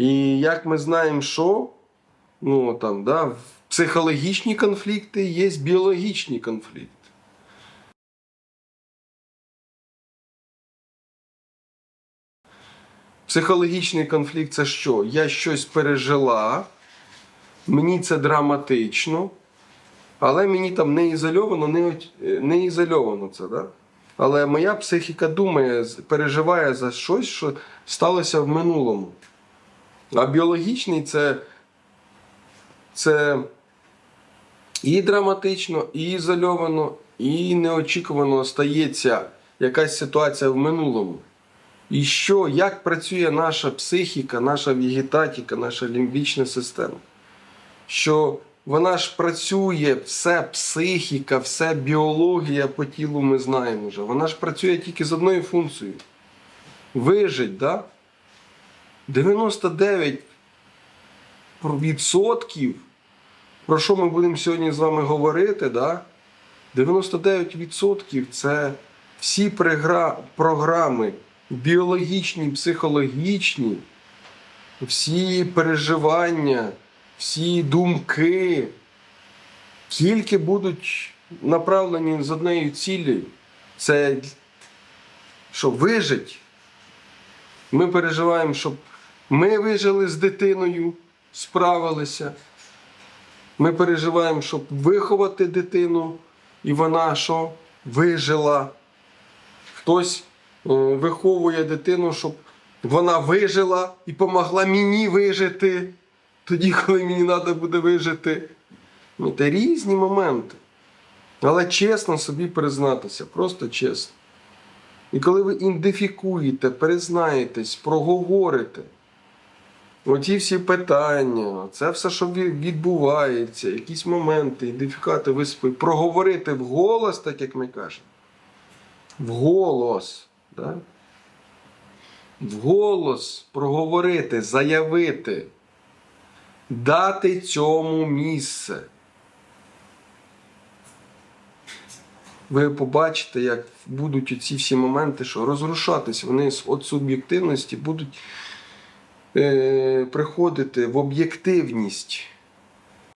І як ми знаємо, що ну, там, да, психологічні конфлікти є біологічні конфлікти. Психологічний конфлікт це що? Я щось пережила, мені це драматично, але мені там не ізольовано, не, не ізольовано це. Да? Але моя психіка думає, переживає за щось, що сталося в минулому. А біологічний це, це і драматично, і ізольовано, і неочікувано стається якась ситуація в минулому. І що, як працює наша психіка, наша вегетатіка, наша лімбічна система? Що вона ж працює, все психіка, все біологія по тілу ми знаємо вже. Вона ж працює тільки з одною функцією. Вижить, да? 99 відсотків, про що ми будемо сьогодні з вами говорити, да? 99% це всі програми біологічні, психологічні, всі переживання, всі думки тільки будуть направлені з однією цілею. Це щоб вижити. Ми переживаємо, щоб ми вижили з дитиною, справилися. Ми переживаємо, щоб виховати дитину, і вона що? Вижила. Хтось е, виховує дитину, щоб вона вижила і допомогла мені вижити. Тоді, коли мені треба буде вижити. Ну, Це різні моменти. Але чесно собі признатися, просто чесно. І коли ви ідентифікуєте, признаєтесь, проговорите, оті всі питання, це все, що відбувається, якісь моменти, ідентифікати, ви собі проговорити вголос, так як ми кажемо. Вголос. Да? Вголос проговорити, заявити, дати цьому місце. ви побачите, як будуть оці всі моменти, що розрушатись, вони від суб'єктивності будуть приходити в об'єктивність.